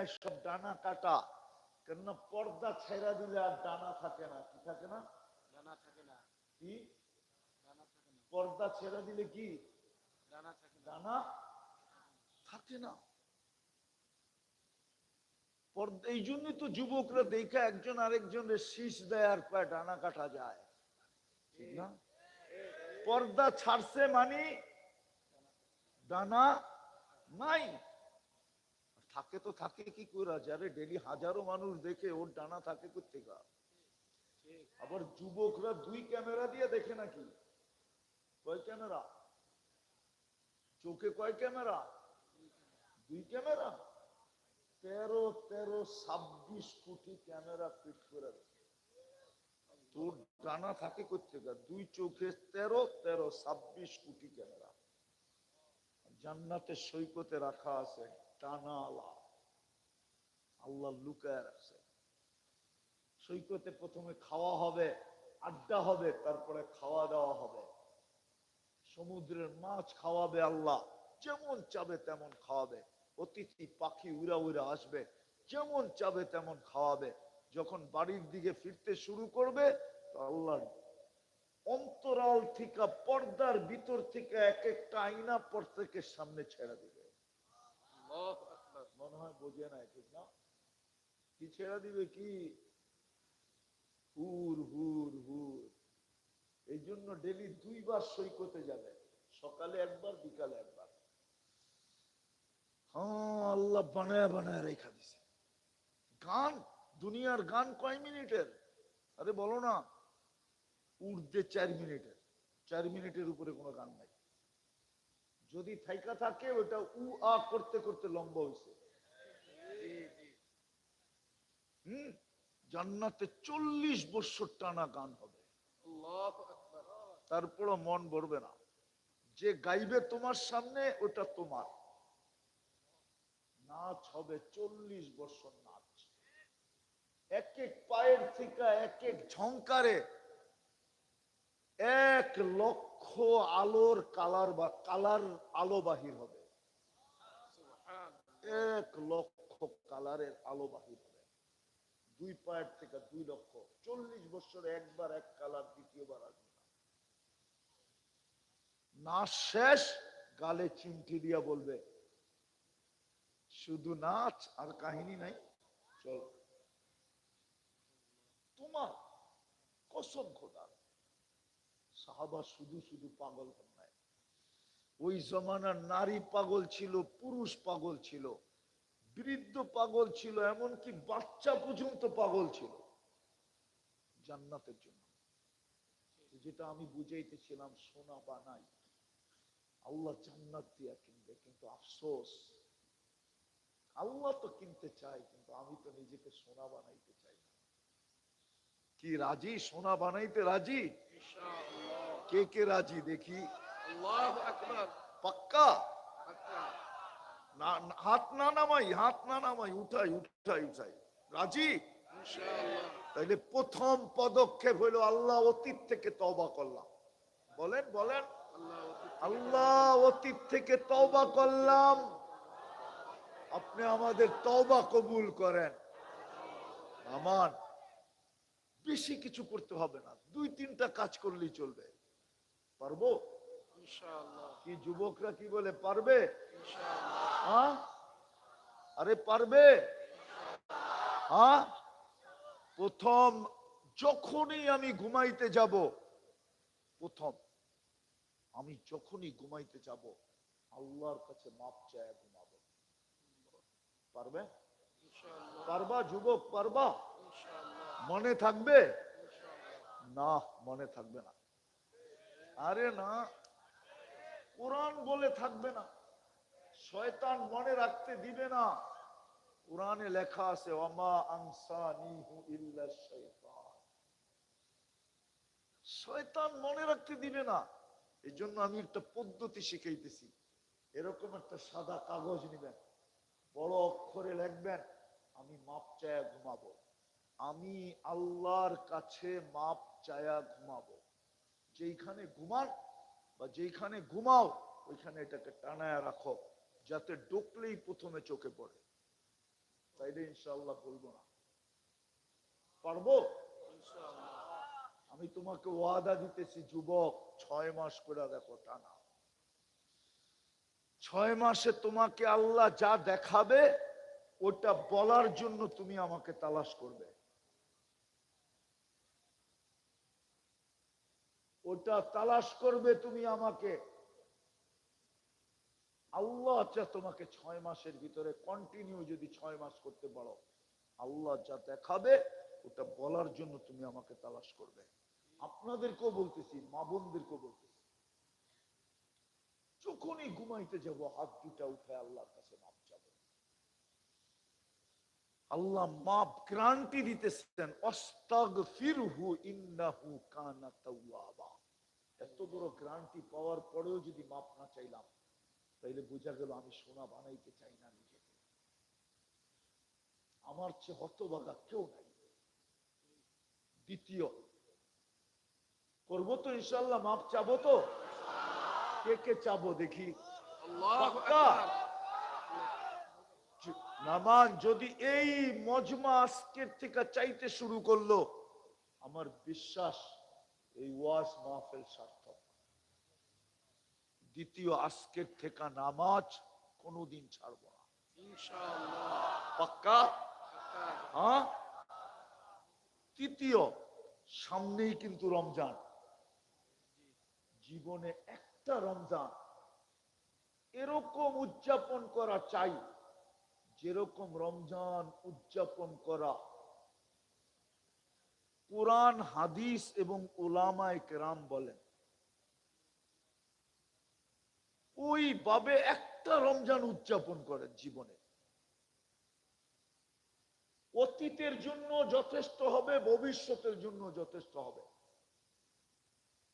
দুনিয়ায় সব ডানা কাটা কেননা পর্দা ছেড়া দিলে আর ডানা থাকে না। কি থাকে না? জানা থাকে না। কি? পর্দা ছেড়া দিলে কি? ডানা থাকে না। পর্দা এই জন্যই তো যুবকরা দেখে একজন আরেকজনের শীষ দেয় আর কয় ডানা কাটা যায়। ঠিক না? পর্দা ছাড়ছে মানে ডানা নাই। থাকে তো থাকে কি করে যারে ডেলি হাজারো মানুষ দেখে, ওর ডানা থাকে কোথেকা আবার যুবকরা দুই ক্যামেরা দিয়ে দেখে নাকি? কয় ক্যামেরা চোখে কয় ক্যামেরা দুই ক্যামেরা তেরো তেরো, ছাব্বিশ কোটি ক্যামেরা ফিট করে তোর ডানা থাকে কোথেকা দুই চোখে তেরো তেরো, ছাব্বিশ কোটি ক্যামেরা জান্নাতের সৈকতে রাখা আছে। টানা আলা আল্লাহ লুকায় রাখছে। সৈকতে প্রথমে খাওয়া হবে, আড্ডা হবে, তারপরে খাওয়া দাওয়া হবে। সমুদ্রের মাছ খাওয়াবে আল্লাহ, যেমন চাবে তেমন খাওয়াবে। অতিথি, পাখি উড়া উড়া আসবে, যেমন চাবে তেমন খাওয়াবে। যখন বাড়ির দিকে ফিরতে শুরু করবে, তো আল্লাহ অন্তরাল থেকে পর্দার ভিতর থেকে এক একটা আইনা প্রত্যেকের সামনে ছেড়ে দিবে। মনে হয় বোঝে না ঠিক না? কি ছেড়ে দিবে কি? হুর হুর হুর। এই জন্য ডেলি দুইবার সৈকতে যাবে, সকালে একবার, বিকালে একবার। হ্যাঁ আল্লাহ বানায় বানায় রেখা দিছে। গান, দুনিয়ার গান কয় মিনিটের? আরে বলো না উর্দে চার মিনিটের। চার মিনিটের উপরে কোনো গান নাই। যদি থাইকা থাকে ওটা উ আ করতে করতে লম্বা হয়েছে হম? জান্নাতে চল্লিশ বছর টানা গান হবে। তারপরও মন ভরবে না। যে গাইবে তোমার সামনে ওটা তোমার। নাচ হবে চল্লিশ বছর নাচ। এক এক পায়ের থেকে এক এক ঝংকারে এক লক্ষ আলোর কালার বা কালার আলো বাহির হবে। এক লক্ষ কালারের আলো বাহির হবে। দুই পায়ের থেকে দুই লক্ষ। চল্লিশ বছর একবার এক কালার দ্বিতীয়বার আসবে। না নাচ শেষ গালে চিমটি দিয়া বলবে শুধু নাচ আর কাহিনী নাই চল। তোমার কসম খোদার সাহাবা শুধু শুধু পাগল হন নাই। ওই জমানার নারী পাগল ছিল, পুরুষ পাগল ছিল, বৃদ্ধ পাগল ছিল, এমনকি বাচ্চা পর্যন্ত পাগল ছিল। জান্নাতের জন্য। যেটা আমি বুঝাইতেছিলাম, সোনা বা নাই। আল্লাহ জান্নাত দিয়া কিনবে, কিন্তু আফসোস। আল্লাহ তো কিনতে চাই কিন্তু আমি তো নিজেকে সোনা বানাইতে কি রাজি? সোনা বানাইতে রাজি? কে কে রাজি দেখি? পাক্কা? হাত না নামাই হাত না নামাই উঠাই উঠাই উঠাই। রাজি? তাইলে প্রথম পদক্ষেপ হইল আল্লাহ অতীত থেকে তবা করলাম। বলেন বলেন। আল্লাহ অতীত থেকে তবা করলাম। আপনি আমাদের তবা কবুল করেন। আমান বেশি কিছু করতে হবে না। দুই তিনটা কাজ করলেই চলবে। পারব? কি যুবকরা কি বলে পারবে? হ্যাঁ? আরে পারবে? হ্যাঁ? প্রথম যখনই আমি ঘুমাইতে যাব প্রথম আমি যখনই ঘুমাইতে যাব আল্লাহর কাছে মাপ চায় ঘুমাবো। পারবে? পারবা যুবক পারবা? মনে থাকবে? না, মনে থাকবে না। আরে না, কোরআন বলে থাকবে না। শয়তান মনে রাখতে দিবে না। কোরআনে লেখা আছে ওমা আনসানিহু ইল্লা শয়তান। মনে রাখতে দিবে না। এই জন্য আমি একটা পদ্ধতি শিখাইতেছি। এরকম একটা সাদা কাগজ নিবেন। বড় অক্ষরে লিখবেন, আমি মাপ চায়া ঘুমাবো। আমি আল্লাহর কাছে মাপ চায়া ঘুমাবো। যেইখানে ঘুমান বা যেইখানে ঘুমাও, ওইখানে এটাকে টানায়া রাখো, যাতে ডুকলেই প্রথমে চোখে পড়ে। এটা ইনশাল্লাহ বলব না। পারব? আমি তোমাকে ওয়াদা দিতেছি, যুবক, ছয় মাস করে দেখো টানা ছয় মাসে তোমাকে আল্লাহ যা দেখাবে, ওটা বলার জন্য তুমি আমাকে তালাশ করবে। ওটা তালাশ করবে তুমি আমাকে। আল্লাহ যা তোমাকে ছয় মাসের ভিতরে কন্টিনিউ যদি ছয় মাস করতে পারো, আল্লাহ যা দেখাবে, ওটা বলার জন্য তুমি আমাকে তালাশ করবে। আপনাদেরকেও বলতেছি, মা বোনদেরকেও বলতেছি। যখনই ঘুমাইতে যাব, হাত দুটা উঠে আল্লাহর কাছে মাপ চাব। আল্লাহ মাপ গ্রান্টি দিতেছেন অস্তাগ ফিরহু ইন্নাহু কানা তাওয়াবা। এত বড় গ্রান্টি পাওয়ার পরেও যদি মাপ না চাইলাম তাইলে বোঝা গেল আমি সোনা বানাইতে চাই না নিজেকে। আমার চেয়ে হতবাগা কেউ নাই। দ্বিতীয় করব তো ইনশাল্লাহ মাপ চাবো তো? কে কে চাবো দেখি? নামান যদি এই মজমা আজকের থেকে চাইতে শুরু করল আমার বিশ্বাস এই ওয়াজ মাহফিল সার্থক। দ্বিতীয় আজকের থেকে নামাজ কোনোদিন ছাড়বো না। পাক্কা? হ্যাঁ? তৃতীয় সামনেই কিন্তু রমজান। জীবনে একটা রমজান। এরকম উদযাপন করা চাই যেরকম রমজান উদযাপন করা কোরআন, হাদিস এবং ওলামায় কেরাম বলেন। ওইভাবে একটা রমজান উদযাপন করেন জীবনে। অতীতের জন্য যথেষ্ট হবে, ভবিষ্যতের জন্য যথেষ্ট হবে।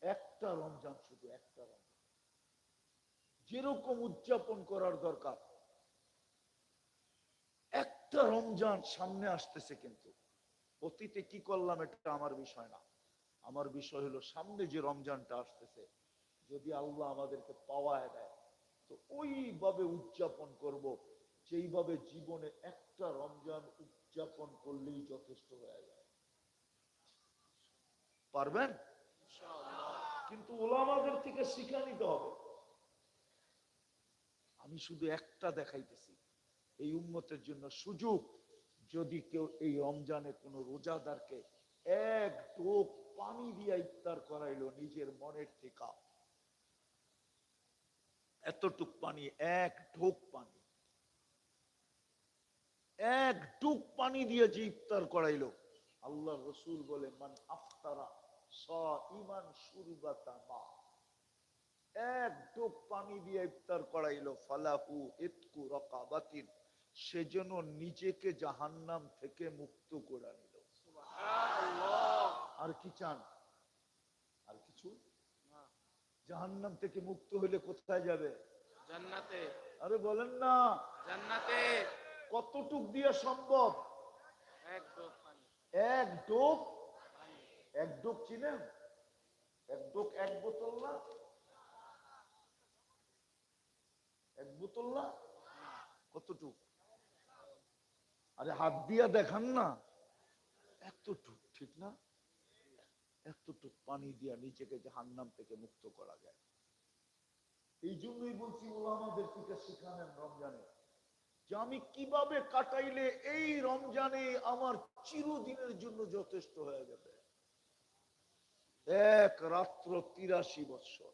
একটা রমজান, শুধু একটা রমজান। যেরকম উদযাপন করার দরকার, একটা রমজান সামনে আসতেছে কিন্তু। অতীতে কি করলাম এটা আমার বিষয় না। আমার বিষয় হলো সামনে যে রমজানটা আসতেছে যদি আল্লাহ আমাদেরকে পাওয়ায় দেয় তো ওইভাবে উদযাপন করব যেইভাবে জীবনে একটা রমজান উদযাপন করলেই যথেষ্ট হয়ে যায়। পারবেন? কিন্তু ওলামাদের থেকে শিখা নিতে হবে। আমি শুধু একটা দেখাইতেছি এই উন্মতের জন্য সুযোগ যদি কেউ এই রমজানে কোনো রোজাদারকে এক ঢোক পানি দিয়া ইফতার করাইলো নিজের মনের থেকে এতটুক পানি, এক ঢোক পানি। এক ডুক পানি দিয়ে যে ইফতার করাইলো, আল্লাহ রসুল বলে, মান আফতারা স ইমান সুরবাতা মা। এক ডোক পানি দিয়ে ইফতার করাইলো, ফালাহু ইতকু রকাবাতিন। সেজন্য নিজেকে জাহান্নাম থেকে মুক্ত করে নিল আর কি চান? আর কিছু? না, জাহান্নাম থেকে মুক্ত হইলে কোথায় যাবে? জান্নাতে। আরে বলেন না। জান্নাতে। কতটুক দিয়ে সম্ভব? এক ডোক এক ডোক চিনেন? এক ডোক এক বোতল না? এক বোতল না। কতটুক? আরে হাত দিয়া দেখান না। এতটুক, ঠিক না? এতটুক পানি দিয়া নিজেকে জাহান্নাম থেকে মুক্ত করা যায়। এই জন্যই বলছি, ওলামাদের থেকে শিখানেন রমজানে। যে আমি কীভাবে কাটাইলে এই রমজানে আমার চিরদিনের জন্য যথেষ্ট হয়ে যাবে। এক রাত্র তিরাশি বৎসর।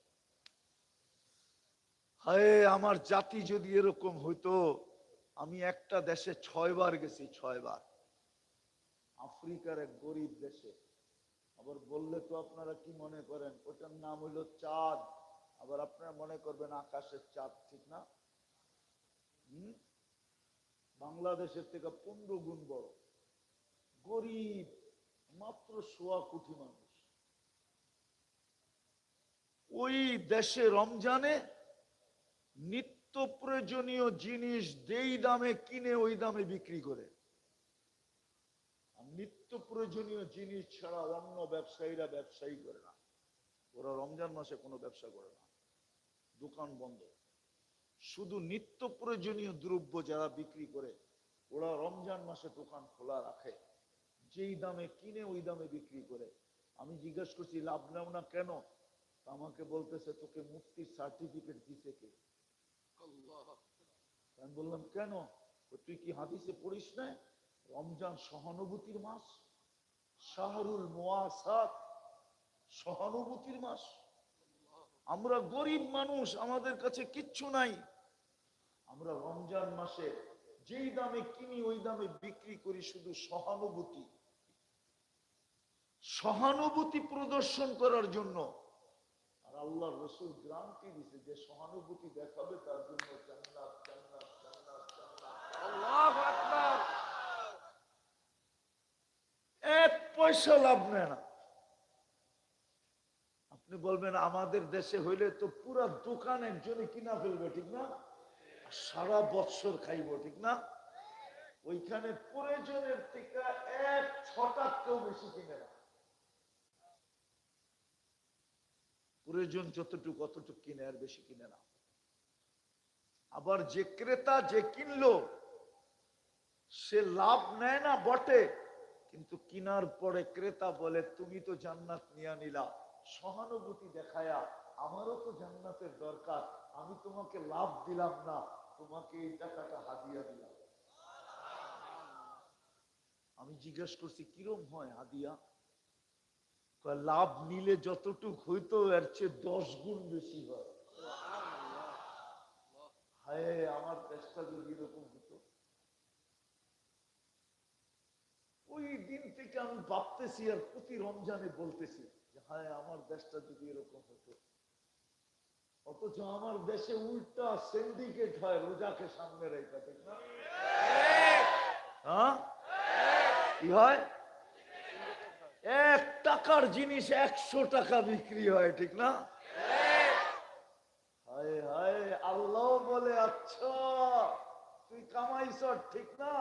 হায়, আমার জাতি যদি এরকম হইতো আমি একটা দেশে ছয়বার গেছি, ছয়বার। আফ্রিকার এক গরিব দেশে। আবার বললে তো আপনারা কি মনে করেন? ওটার নাম হইল চাঁদ। আবার আপনারা মনে করবেন আকাশের চাঁদ, ঠিক না? বাংলাদেশের থেকে পনেরো গুণ বড়। গরিব, মাত্র সোয়া কোটি মানুষ। ওই দেশে রমজানে নিত্য প্রয়োজনীয় জিনিস যেই দামে কিনে ওই দামে বিক্রি করে। নিত্য প্রয়োজনীয় জিনিস ছাড়া অন্য ব্যবসায়ীরা ব্যবসায়ী করে না। ওরা রমজান মাসে কোনো ব্যবসা করে না। দোকান বন্ধ। শুধু নিত্য প্রয়োজনীয় দ্রব্য যারা বিক্রি করে, ওরা রমজান মাসে দোকান খোলা রাখে। যেই দামে কিনে ওই দামে বিক্রি করে। আমি জিজ্ঞেস করছি, লাভ নেও না কেন? আমাকে বলতেছে, তোকে মুক্তির সার্টিফিকেট দিছে কে? আমি বললাম, কেন? তুই কি হাদিসে পড়িস না? রমজান সহানুভূতির মাস, শাহরুল মোয়াসাত সহানুভূতির মাস। আমরা গরিব মানুষ, আমাদের কাছে কিচ্ছু নাই। আমরা রমজান মাসে যেই দামে কিনি, ওই দামে বিক্রি করি শুধু সহানুভূতি। সহানুভূতি প্রদর্শন করার জন্য। আর আল্লাহ রসুল গ্রান্তি দিছে যে সহানুভূতি দেখাবে, তার জন্য জান্নাত এক পয়সা লাভ নেয় না। আপনি বলবেন, আমাদের দেশে হইলে তো পুরা দোকান একজনে কিনা ফেলবে, ঠিক না? সারা বৎসর খাইব, ঠিক না? ওইখানে প্রয়োজনের থেকে এক ছটার কেউ বেশি কিনে না। প্রয়োজন যতটুকু, অতটুকু কিনে, আর বেশি কিনে না। আবার যে ক্রেতা যে কিনলো সে লাভ নেয় না, বটে। কিন্তু কিনার পরে ক্রেতা বলে, তুমি তো জান্নাত নিয়ে নিলা। সহানুভূতি দেখায়া আমারও তো জান্নাতের দরকার। আমি তোমাকে লাভ দিলাম না, তোমাকে এই টাকাটা হাদিয়া দিলাম। আমি জিজ্ঞেস করছি, কিরম হয় হাদিয়া? লাভ নিলে যতটুক হইতো এর চেয়ে দশ গুণ বেশি হয়। হায়, আমার দেশটা যদি এরকম হতো ওই দিন থেকে আমি ভাবতেছি আর প্রতি রমজানে বলতেছি যে, হায়, আমার দেশটা যদি এরকম হতো। অথচ আমার দেশে উল্টা সিন্ডিকেট হয়, রোজাকে সামনে রেখা না? হ্যাঁ? কি হয়? এক টাকার জিনিস একশো টাকা বিক্রি হয়, ঠিক না? আল্লাহ বলে আচ্ছা তুই কামাইছ ঠিক না?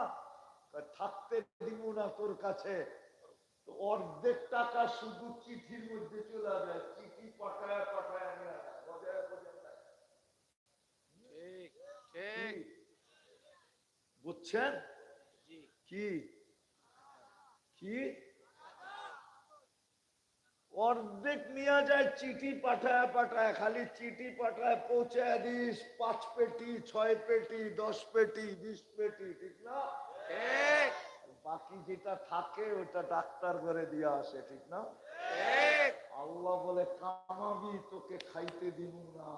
থাকতে দিব না তোর কাছে। অর্ধেক টাকা শুধু চিঠির মধ্যে চলে যায় চিঠি পাঠায় পাঠায় না? বুঝছেন? কি? কি? অর্ধেক নিয়ে যায় চিঠি পাঠায় পাঠায়। খালি চিঠি পাঠায় পৌঁছায় দিস। পাঁচ পেটি ছয় পেটি দশ পেটি বিশ পেটি ঠিক না? বাকি যেটা থাকে ওটা ডাক্তার করে দিয়ে আসে ঠিক না? আল্লাহ বলে কামাবি তোকে খাইতে দিব না।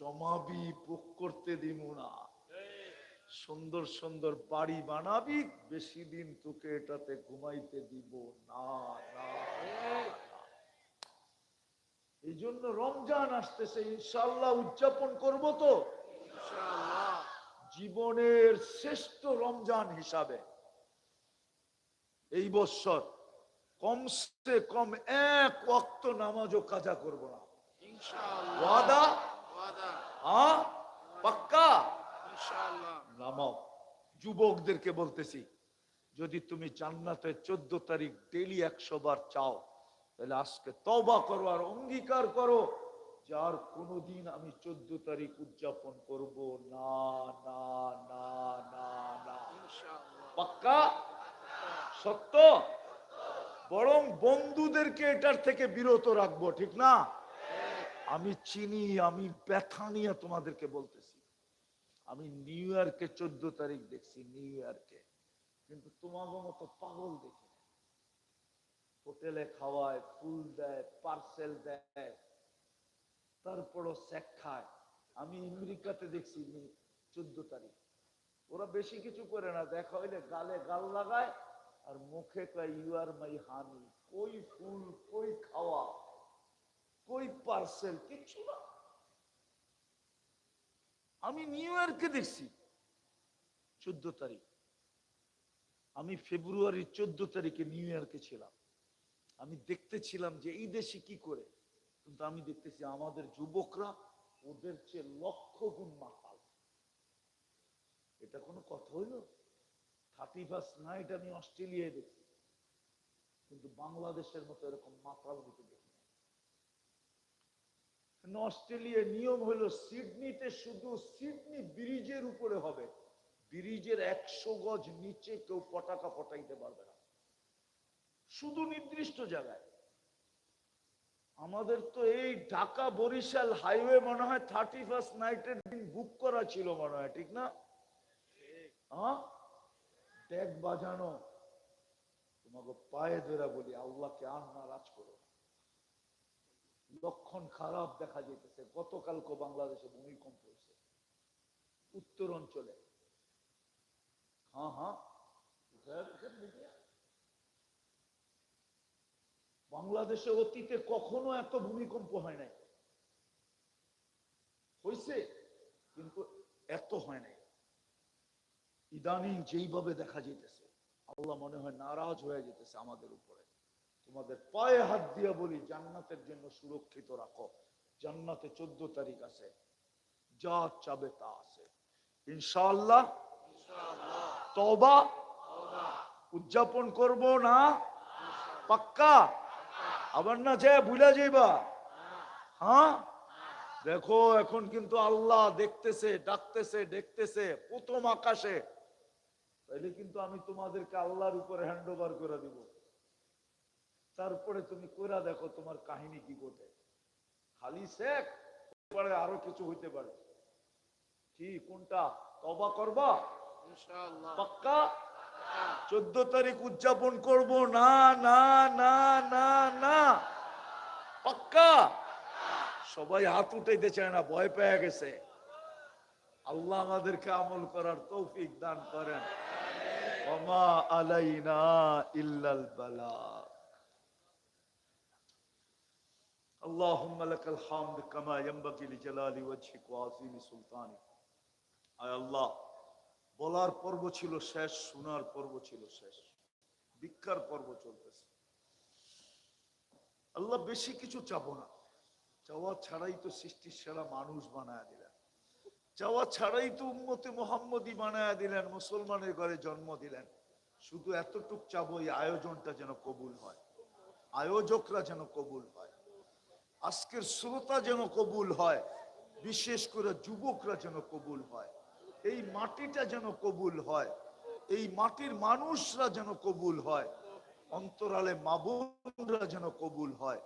জমাবি বুক করতে দিব না। সুন্দর সুন্দর বাড়ি বানাবি বেশি দিন তোকে এটাতে ঘুমাইতে দিব না। এই জন্য রমজান আসতেছে ইনশাল্লাহ উদযাপন করব তো। জীবনের শ্রেষ্ঠ রমজান হিসাবে এই বৎসর কমসে কম এক ওয়াক্ত নামাজও কাজা করব না। ওয়াদা? হ্যাঁ? পাক্কা? নামাও। যুবকদেরকে বলতেছি যদি তুমি জান্নাতে চোদ্দ তারিখ ডেলি একশো বার চাও তাহলে আজকে তবা করো আর অঙ্গীকার করো। যে আর কোনোদিন আমি চোদ্দ তারিখ উদযাপন করব না না না না না। পাক্কা? সত্য? বরং বন্ধুদেরকে এটার থেকে বিরত রাখব ঠিক না? আমি চিনি আমি ব্যথা নিয়ে তোমাদেরকে বলতেছি। আমি নিউ ইয়র্কে চোদ্দ তারিখ দেখছি নিউ ইয়র্কে। কিন্তু তোমাদের মতো পাগল দেখি হোটেলে খাওয়ায় ফুল দেয় পার্সেল দেয়। তারপরও স্যাক খায়। আমি আমেরিকাতে দেখছি চোদ্দ তারিখ। ওরা বেশি কিছু করে না, দেখা হইলে গালে গাল লাগায় আর মুখে কয় ইউ আর মাই হানি কই ফুল, কই খাওয়া, কই পার্সেল কিচ্ছু না। আমি নিউ ইয়র্কে দেখছি চোদ্দ তারিখ। আমি ফেব্রুয়ারির চোদ্দ তারিখে নিউ ইয়র্কে ছিলাম। আমি দেখতেছিলাম যে এই দেশে কি করে কিন্তু আমি দেখতেছি আমাদের যুবকরা ওদের চেয়ে লক্ষ গুণ মাতাল। এটা কোনো কথা হইল? থার্টি ফার্স্ট নাইট আমি অস্ট্রেলিয়ায় দেখছি। কিন্তু বাংলাদেশের মতো এরকম মাতাল হতে দেখি অস্ট্রেলিয়ার নিয়ম হলো সিডনিতে শুধু সিডনি ব্রিজের উপরে হবে। ব্রিজের একশো গজ নিচে কেউ পটাকা পটাইতে পারবে না। শুধু নির্দিষ্ট জায়গায়। আমাদের তো এই ঢাকা বরিশাল হাইওয়ে মনে হয় থার্টি ফার্স্ট নাইটের দিন বুক করা ছিল মনে হয়, ঠিক না? ডেক বাজানো, তোমাকে পায়ে ধরে বলি, আল্লাহকে আর নারাজ করো লক্ষণ খারাপ দেখা যেতেছে গতকালকে বাংলাদেশে ভূমিকম্প হয়েছে। উত্তর অঞ্চলে। হ্যাঁ হ্যাঁ। বাংলাদেশে অতীতে কখনো এত ভূমিকম্প হয় নাই। হয়েছে কিন্তু এত হয় নাই। ইদানিং যেইভাবে দেখা যেতেছে আল্লাহ মনে হয় নারাজ হয়ে যেতেছে আমাদের উপরে। তোমাদের পায়ে হাত দিয়ে বলি, জান্নাতের জন্য সুরক্ষিত রাখো। জান্নাতে চোদ্দ তারিখ আছে যা চাবে তা আছে। ইনশাআল্লাহ তবা উদযাপন করব না? পাক্কা? আবার না যে ভুলে যাইবা। হ্যাঁ? দেখো এখন কিন্তু আল্লাহ দেখতেছে ডাকতেছে দেখতেছে প্রথম আকাশে। তাইলে কিন্তু আমি তোমাদেরকে আল্লাহর উপরে হ্যান্ড ওভার করে দিব। তারপরে তুমি কইরা দেখো তোমার কাহিনী কি ঘটে। খালি শেখ পরে আরও কিছু হইতে পারে। কি কোনটা? তবা করবা? ইনশাআল্লাহ। পাক্কা? চোদ্দ তারিখ উদযাপন করব না না না না না পাক্কা সবাই হাত উঠাইতে চায় না ভয় পেয়ে গেছে আল্লাহ আমাদেরকে আমল করার তৌফিক দান করেন ওমা আলাইনা ইল্লাল বালা اللهم لك الحمد كما ينبغي لجلال وجهك وعظيم سلطانك আয় আল্লাহ বলার পর্ব ছিল শেষ, শোনার পর্ব ছিল শেষ। ভিক্ষার পর্ব চলতেছে। আল্লাহ বেশি কিছু চাবো না। চাওয়া ছাড়াই তো সৃষ্টির সেরা মানুষ বানায় দিলেন। চাওয়া ছাড়াই তো উম্মতে মোহাম্মদী বানায় দিলেন, মুসলমানের ঘরে জন্ম দিলেন। শুধু এতটুক চাবো এই আয়োজনটা যেন কবুল হয়। আয়োজকরা যেন কবুল হয়। আজকের শ্রোতা যেন কবুল হয়। বিশেষ করে যুবকরা যেন কবুল হয়। এই মাটিটা যেন কবুল হয়, এই মাটির মানুষরা যেন কবুল হয়, অন্তরালে মাবুনরা যেন কবুল হয়।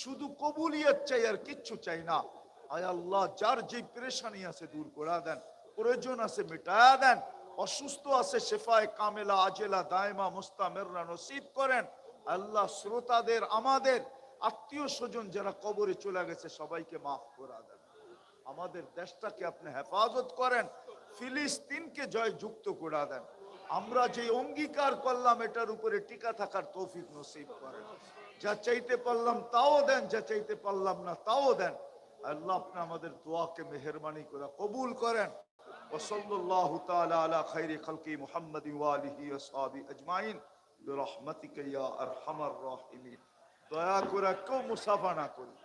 শুধু কবুলিয়ত চাই আর কিচ্ছু চাই না। আয় আল্লাহ, যার যে পেরেশানি আছে দূর করা দেন, প্রয়োজন আছে মিটায়া দেন, অসুস্থ আছে শেফায় কামেলা, আজেলা, দায়মা, মুস্তামেররা নসিব করেন। আল্লাহ শ্রোতাদের, আমাদের আত্মীয় স্বজন যারা কবরে চলে গেছে সবাইকে মাফ করা দেন। আমাদের দেশটাকে আপনি হেফাজত করেন ফিলিস্তিনকে জয় যুক্ত করে দেন আমরা যে অঙ্গীকার করলাম এটার উপরে টিকা থাকার তৌফিক নসিব করেন যা চাইতে পারলাম তাও দেন যা চাইতে পারলাম না তাও দেন আল্লাহ আপনি আমাদের দোয়াকে মেহরবানি করে কবুল করেন وصلى الله تعالى على خير خلق محمد وآله وصحبه أجمعين برحمتك يا أرحم الراحمين দয়া করে কেউ মুসাফা না করি